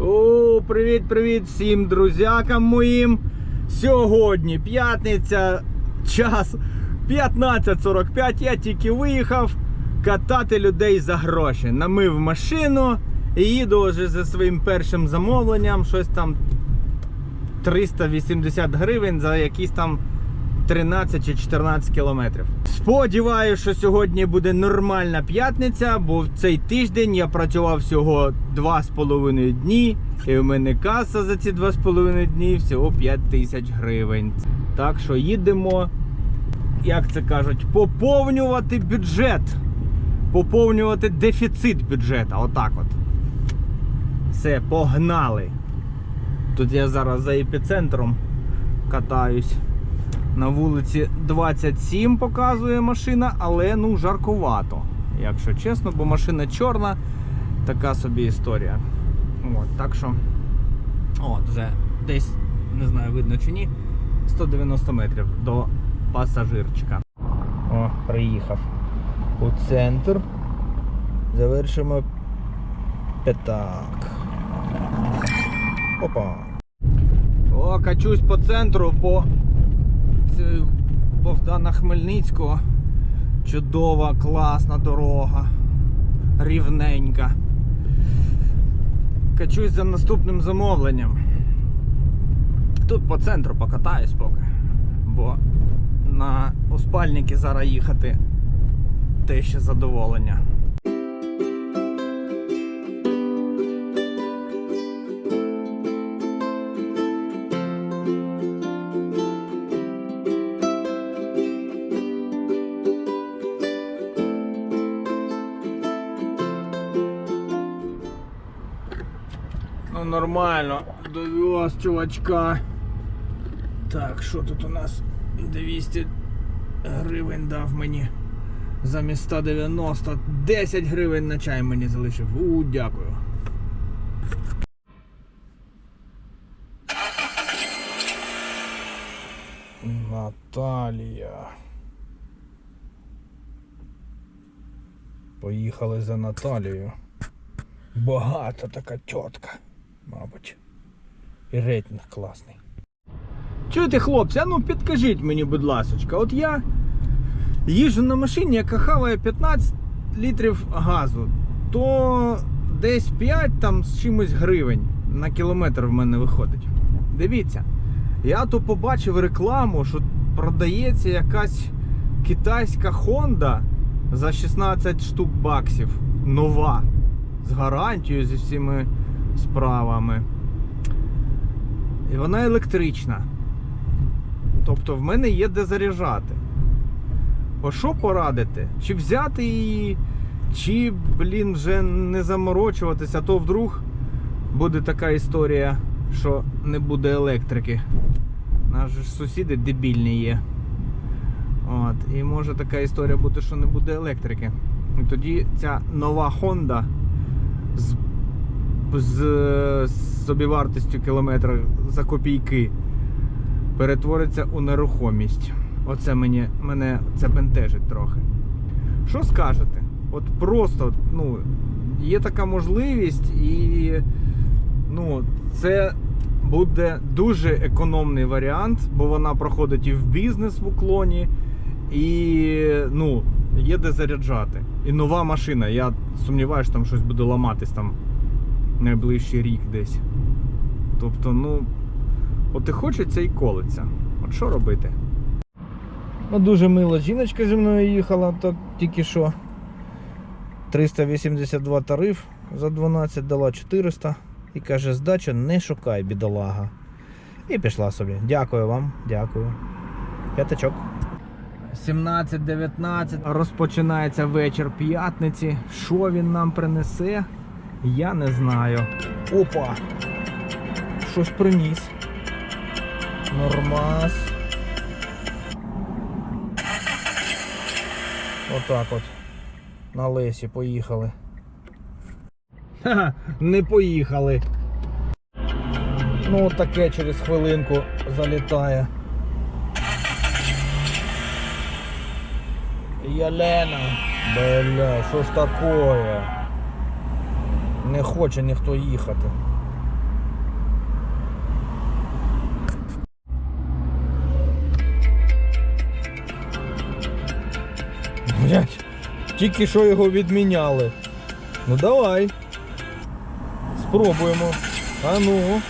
О, привіт-привіт всім друзякам моїм. Сьогодні п'ятниця, час 15.45. Я тільки виїхав катати людей за гроші. Намив машину і їду вже за своїм першим замовленням. Щось там 380 гривень за якісь там 13 чи 14 кілометрів. Сподіваюся, що сьогодні буде нормальна п'ятниця, бо в цей тиждень я працював всього 2,5 дні, і в мене каса за ці 2,5 дні всього 5 тисяч гривень. Так що їдемо, як це кажуть, поповнювати бюджет. Поповнювати дефіцит бюджету. Отак от. Все, погнали. Тут я зараз за епіцентром катаюсь. На вулиці 27 показує машина, але ну жаркувато, якщо чесно, бо машина чорна, така собі історія. От, так що, от, вже десь, не знаю, видно чи ні, 190 метрів до пасажирчика. О, приїхав у центр. Завершимо п'ятак. Опа. О, качусь по центру по Богдана Хмельницького. Чудова, класна дорога. Рівненька. Качусь за наступним замовленням. Тут по центру покатаюсь поки. Бо на Успальники зараз їхати те ще задоволення. Нормально, довез чувачка. Так, що тут у нас 200 гривень дав мені замість 190. 10 гривень на чай мені залишив. У, дякую. Наталія. Поїхали за Наталією. Багата така тітка, мабуть. І рейтинг класний. Чуєте, хлопці, а ну підкажіть мені, будь ласочка, от я їжджу на машині, яка хаває 15 літрів газу, то десь 5 там з чимось гривень на кілометр в мене виходить. Дивіться, я тут побачив рекламу, що продається якась китайська Honda за 16 штук баксів. Нова з гарантією зі всіми справами. І вона електрична. Тобто в мене є де заряджати. О що порадити? Чи взяти її, чи, блін, вже не заморочуватися, а то вдруг буде така історія, що не буде електрики. Наші ж сусіди дебільні є. От, і може така історія бути, що не буде електрики. І тоді ця нова Honda з, з, собівартістю кілометра за копійки перетвориться у нерухомість. Оце мені, мене це бентежить трохи. Що скажете? От просто, ну, є така можливість, і ну, це буде дуже економний варіант, бо вона проходить і в бізнес в уклоні, і ну, є де заряджати. І нова машина. Я сумніваюся, що там щось буде ламатись там найближчий рік десь. Тобто, ну, от і хочеться і колиться. От що робити? Ну, дуже мила жіночка зі мною їхала, то тільки що 382 тариф за 12 дала 400 і каже, здача не шукай, бідолага. І пішла собі. Дякую вам, дякую. П'ятачок. 17-19 розпочинається вечір п'ятниці. Що він нам принесе? Я не знаю. Опа! Щось приніс. Нормас. Отак от. На лесі поїхали. Ха-ха, не поїхали. Ну, таке через хвилинку залітає. Ялена. Бля, що ж такое? Не хоче ніхто їхати. Блять, тільки що його відміняли. Ну давай. Спробуємо. А ну,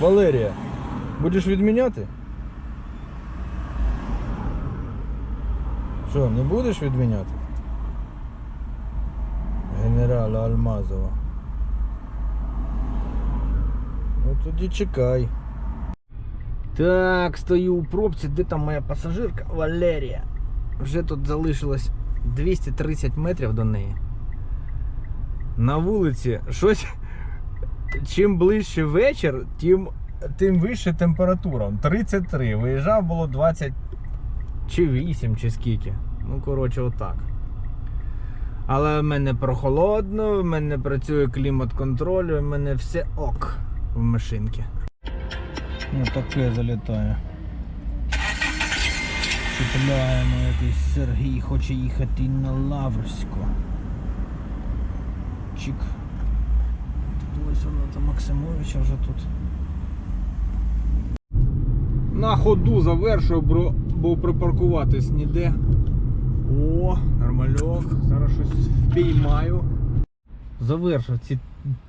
Валерія, будеш відміняти? Що, не будеш відміняти? Генерала Алмазова. Тоді чекай. Так, стою у пробці, де там моя пасажирка Валерія. Вже тут залишилось 230 метрів до неї. На вулиці щось. Чим ближче вечір, тим, тим вища температура. 33. Виїжджав було 20 чи 8, чи скільки. Ну, коротше, отак. Але в мене прохолодно, в мене працює клімат-контроль, в мене все ок в машинці. Ну таке залітає. Чіпляємо якийсь Сергій хоче їхати на Лаврську. Чик. Ось воно там Максимовича вже тут. На ходу завершую, бро, бо припаркуватись ніде. О, нормальок. Зараз щось впіймаю. Завершив ці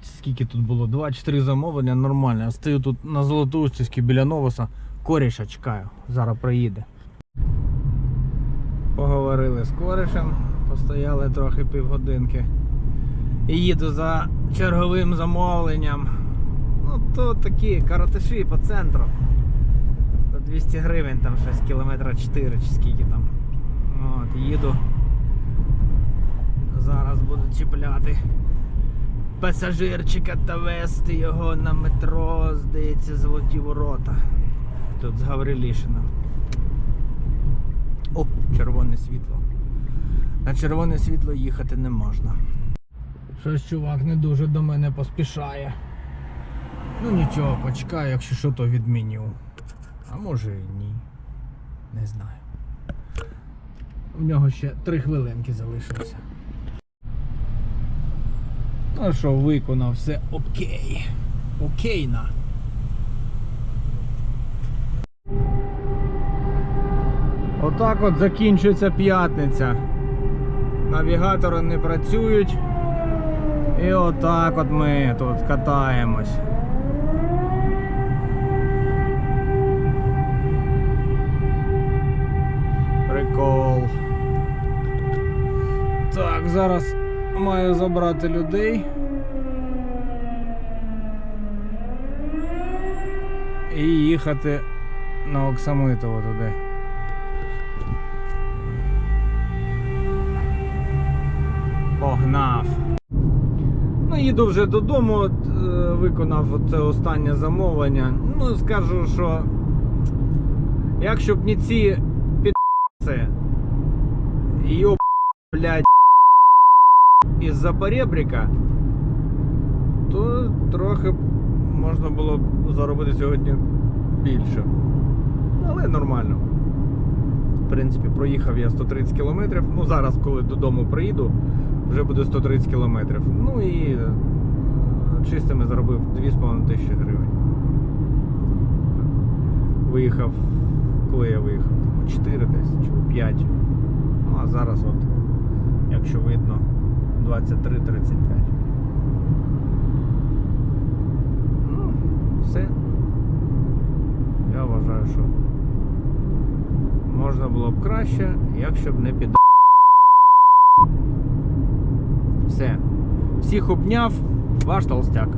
скільки тут було? 2-4 замовлення нормально. Я стою тут на Золотоустівській біля Новоса. Коріша чекаю. Зараз приїде. Поговорили з корішем, постояли трохи півгодинки. І їду за черговим замовленням. Ну, то такі каратиші по центру. За 200 гривень там щось кілометра 4 чи скільки там. От, їду. Зараз буду чіпляти пасажирчика та вести його на метро, здається, золоті ворота. Тут з Гаврилішина. О, червоне світло. На червоне світло їхати не можна. Щось чувак не дуже до мене поспішає. Ну нічого, почекаю, якщо що, то відміню. А може і ні. Не знаю. У нього ще три хвилинки залишилося. Ну що, виконав все окей. Окейна. Отак от закінчується п'ятниця. Навігатори не працюють. І отак от ми тут катаємось. Прикол. Так, зараз маю забрати людей. І їхати на Оксамитово туди. Погнав. Ну, їду вже додому, е, виконав це останнє замовлення. Ну, скажу, що якщо б не ці підси, йоп, блядь, із-за поребрика, то трохи можна було б заробити сьогодні більше. Але нормально. В принципі, проїхав я 130 кілометрів. Ну, зараз, коли додому приїду, вже буде 130 кілометрів. Ну і е, чистими заробив 2,5 тисячі гривень. Виїхав, коли я виїхав? 4 десь чи 5. Ну а зараз от, якщо видно, 23-35. Ну, все. Я вважаю, що можна було б краще, якщо б не під. Все. Всіх обняв, ваш толстяк.